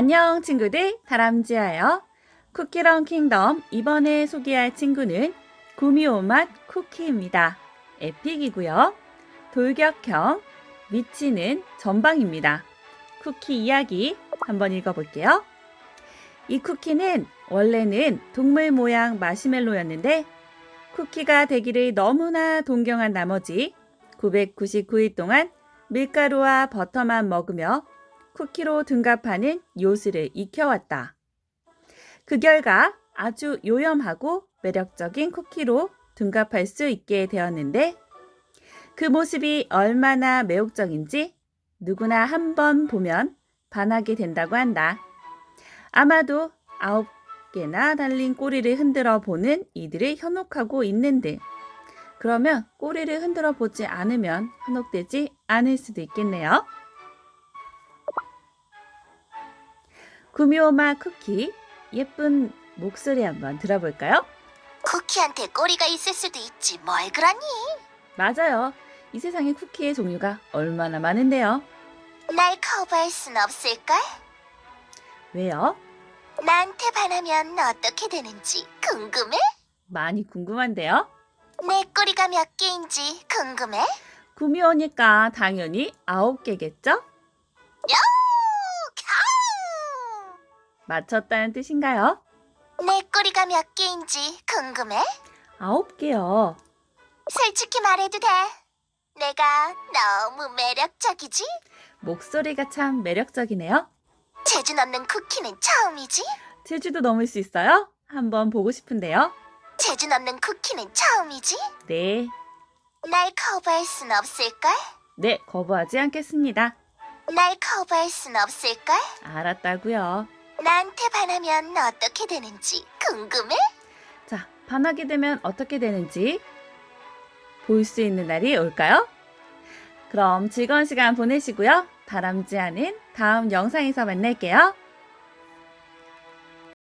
안녕 친구들 다람쥐예요. 쿠키런 킹덤 이번에 소개할 친구는 구미호 맛 쿠키입니다. 에픽이고요. 돌격형 위치는 전방입니다. 쿠키 이야기 한번 읽어볼게요. 이 쿠키는 원래는 동물 모양 마시멜로였는데 쿠키가 되기를 너무나 동경한 나머지 999일 동안 밀가루와 버터만 먹으며 쿠키로 둔갑하는 요술을 익혀왔다. 그 결과 아주 요염하고 매력적인 쿠키로 둔갑할 수 있게 되었는데 그 모습이 얼마나 매혹적인지 누구나 한 번 보면 반하게 된다고 한다. 아마도 아홉 개나 달린 꼬리를 흔들어 보는 이들을 현혹하고 있는 듯. 그러면 꼬리를 흔들어 보지 않으면 현혹되지 않을 수도 있겠네요. 구미호마 쿠키 예쁜 목소리 한번 들어볼까요? 쿠키한테 꼬리가 있을 수도 있지 뭘 그러니? 맞아요. 이 세상에 쿠키의 종류가 얼마나 많은데요. 날 커버할 순 없을걸? 왜요? 나한테 반하면 어떻게 되는지 궁금해? 많이 궁금한데요. 내 꼬리가 몇 개인지 궁금해? 구미호니까 당연히 아홉 개겠죠? 맞췄다는 뜻인가요? 내 꼬리가 몇 개인지 궁금해? 아홉 개요. 솔직히 말해도 돼. 내가 너무 매력적이지? 목소리가 참 매력적이네요. 재주 넘는 쿠키는 처음이지? 제주도 넘을 수 있어요? 한번 보고 싶은데요. 재주 넘는 쿠키는 처음이지? 네. 날 커버할 순 없을걸? 네, 거부하지 않겠습니다. 날 커버할 순 없을걸? 알았다고요. 나한테 반하면 어떻게 되는지 궁금해? 자, 반하게 되면 어떻게 되는지 볼 수 있는 날이 올까요? 그럼 즐거운 시간 보내시고요. 다람쥐하는 다음 영상에서 만날게요.